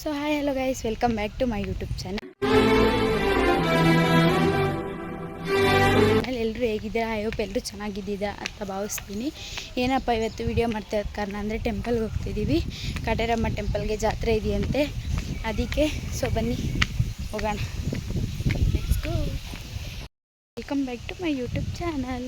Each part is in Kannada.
So hi hello guys welcome back to my YouTube channel ಎಲ್ಲರೂ ಹೇಗಿದ್ದೀರಾ? ಐ ಹೋಪ್ ಎಲ್ಲರೂ ಚೆನ್ನಾಗಿದ್ದೀರಾ ಅಂತ ಭಾವಿಸ್ತೀನಿ. ಏನಪ್ಪ ಇವತ್ತು ವಿಡಿಯೋ ಮಾಡ್ತಾ ಇರೋದು ಕಾರಣ ಅಂದರೆ ಟೆಂಪಲ್ಗೆ ಹೋಗ್ತಿದ್ದೀವಿ. ಕಟೇರಮ್ಮ ಟೆಂಪಲ್ಗೆ ಜಾತ್ರೆ ಇದೆಯಂತೆ. ಅದಕ್ಕೆ ಸೊ ಬನ್ನಿ, ಹೋಗೋಣ. Welcome back to my YouTube channel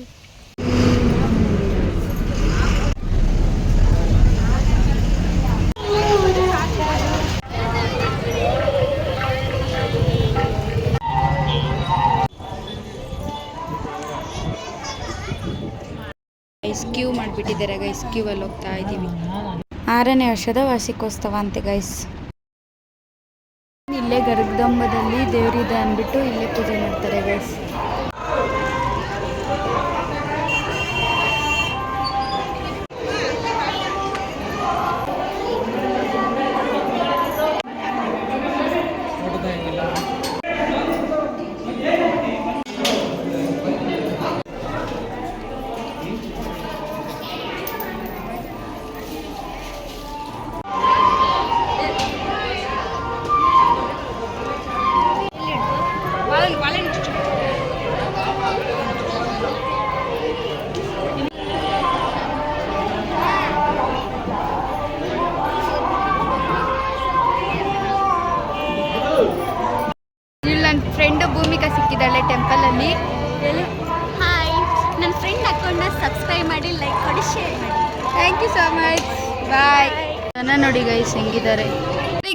guys queue ಮಾಡಿಬಿಟ್ಟಿದ್ದಾರೆ ಗೈಸ್ ಕ್ಯೂ ಅಲ್ಲಿ ಹೋಗ್ತಾ ಇದ್ದೀವಿ. ಆರನೇ ವರ್ಷದ ವಾರ್ಷಿಕೋತ್ಸವ ಅಂತೆ ಗೈಸ್ ಇಲ್ಲೇ ಗರ್ಗದಂಬದಲ್ಲಿ ದೇವರಿದೆ ಅಂದ್ಬಿಟ್ಟು ಇಲ್ಲೇ ಪೂಜೆ ಮಾಡ್ತಾರೆ ಗೈಸ್ ಟೆಂಪಲ್ ಟೆಂಪಲಲ್ಲಿ. ಹಾಯ್ ನನ್ನ ಫ್ರೆಂಡ್ ಅಕೌಂಟ್ನ ಸಬ್ಸ್ಕ್ರೈಬ್ ಮಾಡಿ ಲೈಕ್ ಕೊಡಿ ಶೇರ್ ಮಾಡಿ. Thank you so much bye ಜನ ನೋಡಿ ಗೈಸ್ ಹೆಂಗಿದ್ದಾರೆ.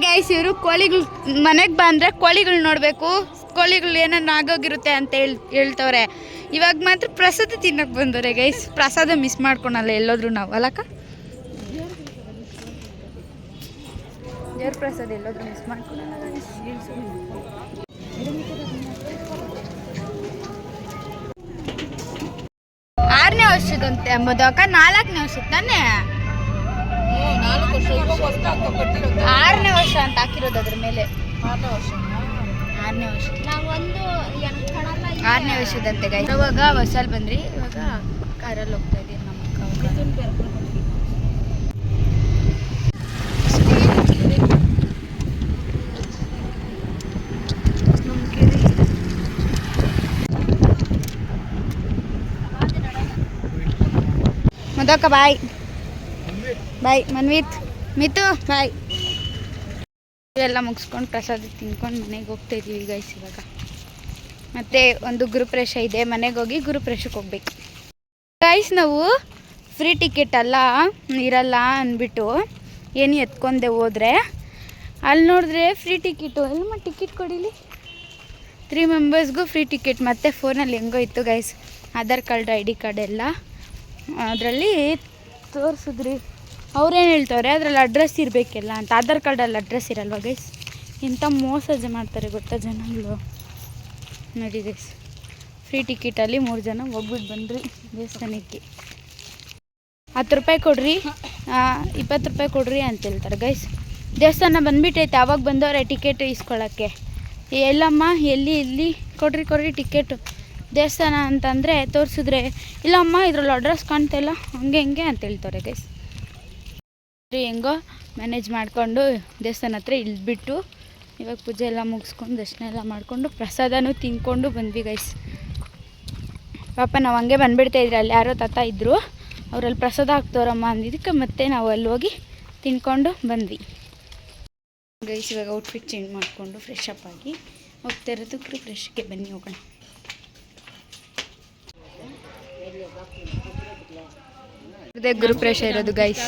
ಗೈಸ್ ಇವರು ಕೋಳಿಗಳು ಮನೆಗೆ ಬಂದರೆ ಕೋಳಿಗಳು ನೋಡಬೇಕು. ಕೋಳಿಗಳು ಏನನ್ನ ಆಗೋಗಿರುತ್ತೆ ಅಂತ ಹೇಳ್ ಹೇಳ್ತವ್ರೆ. ಇವಾಗ ಮಾತ್ರ ಪ್ರಸಾದ ತಿನ್ನಕ್ಕೆ ಬಂದವ್ರೆ ಗೈಸ್ ಪ್ರಸಾದ ಮಿಸ್ ಮಾಡ್ಕೊಳಲ್ಲ ಎಲ್ಲೋದ್ರು ನಾವು ಅಲ್ಲಕ್ಕ? ದೇವ್ರ ಪ್ರಸಾದ ಎಲ್ಲೋದ್ರು ಮಿಸ್ ಮಾಡ್ಕೊಳಲ್ಲ guys. ಆರನೇ ವರ್ಷದಂತೆ ಮದುವಕ್ಕ ನಾಲ್ಕನೇ ವರ್ಷ. ತಾನೆ ಆರನೇ ವರ್ಷ ಅಂತ ಹಾಕಿರೋದು ಅದ್ರ ಮೇಲೆ. ಆರನೇ ವರ್ಷ. ಆರನೇ ವರ್ಷದಂತೆ ಇವಾಗ ಬಸ್ಸಲ್ಲಿ ಬಂದ್ರಿ. ಇವಾಗ ಕಾರಲ್ಲಿ ಹೋಗ್ತಾ ಇದೀವಿ ನಮ್ಮ ಅಕ್ಕ ಮಧುವಕ್ಕ ಬಾಯ್. ಬಾಯ್, ಮನ್ವಿತ್. ಮಿತು, ಬಾಯ್. ಎಲ್ಲ ಮುಗಿಸ್ಕೊಂಡು ಪ್ರಸಾದ ತಿನ್ಕೊಂಡು ಮನೆಗೆ ಹೋಗ್ತಾ ಇದೀವಿ ಗೈಸ್ ಇವಾಗ. ಮತ್ತೆ ಒಂದು ಗುರುಪ್ರೇಷ ಇದೆ, ಮನೆಗೆ ಹೋಗಿ ಗುರುಪ್ರೇಷಕ್ಕೆ ಹೋಗ್ಬೇಕು. ಗೈಸ್ ನಾವು ಫ್ರೀ ಟಿಕೆಟ್ ಅಲ್ಲ, ಇರಲ್ಲ ಅಂದ್ಬಿಟ್ಟು ಏನು ಎತ್ಕೊಂಡೆ ಹೋದ್ರೆ, ಅಲ್ಲಿ ನೋಡಿದ್ರೆ ಫ್ರೀ ಟಿಕೆಟು ಎಲ್ಲ ಟಿಕೆಟ್ ಕೊಡಿಲಿ? ತ್ರೀ ಮೆಂಬರ್ಸ್ಗೂ ಫ್ರೀ ಟಿಕೆಟ್ ಮತ್ತು ಫೋನಲ್ಲಿ ಹೆಂಗೋ ಇತ್ತು guys Aadhaar card I D card ಎಲ್ಲ. ಅದರಲ್ಲಿ ತೋರಿಸಿದ್ರಿ. ಅವ್ರೇನು ಹೇಳ್ತವ್ರೆ, ಅದರಲ್ಲಿ ಅಡ್ರೆಸ್ ಇರಬೇಕಿಲ್ಲ ಅಂತ. ಆಧಾರ್ ಕಾರ್ಡಲ್ಲಿ ಅಡ್ರೆಸ್ ಇರಲ್ವ ಗೈಸ್ ಇಂಥ ಮೋಸ ಮಾಡ್ತಾರೆ ಗೊತ್ತಾ ಜನಗಳು? ನೋಡಿ ಗೈಸ್ ಫ್ರೀ ಟಿಕೆಟಲ್ಲಿ ಮೂರು ಜನ ಹೋಗ್ಬಿಟ್ಟು ಬಂದ್ರಿ ದೇವಸ್ಥಾನಕ್ಕೆ. ಹತ್ತು ರೂಪಾಯಿ ಕೊಡ್ರಿ ಇಪ್ಪತ್ತು ರೂಪಾಯಿ ಕೊಡ್ರಿ ಅಂತ ಹೇಳ್ತಾರೆ ಗೈಸ್ ದೇವಸ್ಥಾನ ಬಂದ್ಬಿಟ್ಟೈತೆ, ಅವಾಗ ಬಂದವ್ರೆ ಟಿಕೆಟ್ ಇಸ್ಕೊಳ್ಳೋಕ್ಕೆ ಎಲ್ಲಮ್ಮ, ಎಲ್ಲಿ, ಇಲ್ಲಿ? ಕೊಡ್ರಿ ಕೊಡ್ರಿ ಟಿಕೆಟು ದೇವಸ್ಥಾನ ಅಂತಂದರೆ ತೋರಿಸಿದ್ರೆ, ಇಲ್ಲಮ್ಮ, ಇದ್ರಲ್ಲಿ ಅಡ್ರೆಸ್ ಕಾಣ್ತಾ ಇಲ್ಲ, ಹಂಗೆ ಹಿಂಗೆ ಅಂತ ಹೇಳ್ತಾರೆ ಗೈಸ್ ಹೆಂಗೋ ಮ್ಯಾನೇಜ್ ಮಾಡಿಕೊಂಡು ದೇವಸ್ಥಾನ ಹತ್ರ ಇಳಿದ್ಬಿಟ್ಟು ಇವಾಗ ಪೂಜೆ ಎಲ್ಲ ಮುಗಿಸ್ಕೊಂಡು ದರ್ಶನ ಎಲ್ಲ ಮಾಡಿಕೊಂಡು ಪ್ರಸಾದನೂ ತಿನ್ಕೊಂಡು ಬಂದ್ವಿ ಗೈಸ್ ಪಾಪ ನಾವು ಹಂಗೆ ಬಂದ್ಬಿಡ್ತಾ ಇದ್ರೆ ಅಲ್ಲಿ ಯಾರೋ ತಾತ ಇದ್ದರು ಅವರಲ್ಲಿ ಪ್ರಸಾದ ಹಾಕ್ತವ್ರಮ್ಮ ಅಂದಿದ್ದಕ್ಕೆ ಮತ್ತೆ ನಾವು ಅಲ್ಲಿ ಹೋಗಿ ತಿನ್ಕೊಂಡು ಬಂದ್ವಿ. ಗೈಸ್ ಇವಾಗ ಔಟ್ಫಿಟ್ ಚೇಂಜ್ ಮಾಡಿಕೊಂಡು ಫ್ರೆಶ್ ಅಪ್ ಆಗಿ ಹೋಗ್ತಾ ಇರೋದಕ್ಕೆ ಫ್ರೆಶ್ಗೆ ಬನ್ನಿ ಹೋಗೋಣ. ಇದೇ ಗುರುಪ್ರೇಷ ಇರೋದು ಗೈಸ್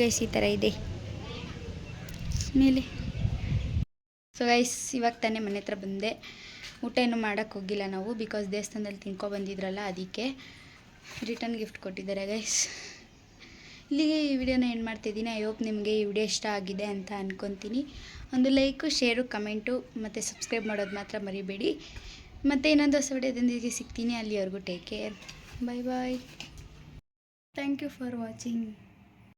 ಗೈಸ್ ಈ ಥರ ಇದೆ. ಮೇಲೆ. ಸೊ ಗೈಸ್ ಇವಾಗ ತಾನೇ ಮನೆ ಹತ್ರ ಬಂದೆ. ಊಟ ಏನು ಮಾಡೋಕ್ಕೆ ಹೋಗಿಲ್ಲ ನಾವು ಬಿಕಾಸ್ ದೇವಸ್ಥಾನದಲ್ಲಿ ತಿನ್ಕೊ ಬಂದಿದ್ರಲ್ಲ, ಅದಕ್ಕೆ. ರಿಟರ್ನ್ ಗಿಫ್ಟ್ ಕೊಟ್ಟಿದ್ದಾರೆ ಗೈಸ್ ಇಲ್ಲಿಗೆ ಈ ವಿಡಿಯೋನ ಏನು ಮಾಡ್ತಿದ್ದೀನಿ. ಐ ಹೋಪ್ ನಿಮಗೆ ಈ ವಿಡಿಯೋ ಇಷ್ಟ ಆಗಿದೆ ಅಂತ ಅಂದ್ಕೊತೀನಿ ಒಂದು ಲೈಕು ಶೇರು ಕಮೆಂಟು ಮತ್ತು ಸಬ್ಸ್ಕ್ರೈಬ್ ಮಾಡೋದು ಮಾತ್ರ ಮರಿಬೇಡಿ. ಮತ್ತು ಇನ್ನೊಂದು ಹೊಸ ವಿಡಿಯೋದೊಂದಿಗೆ ಸಿಗ್ತೀನಿ. ಅಲ್ಲಿವರೆಗೂ take care bye bye thank you for watching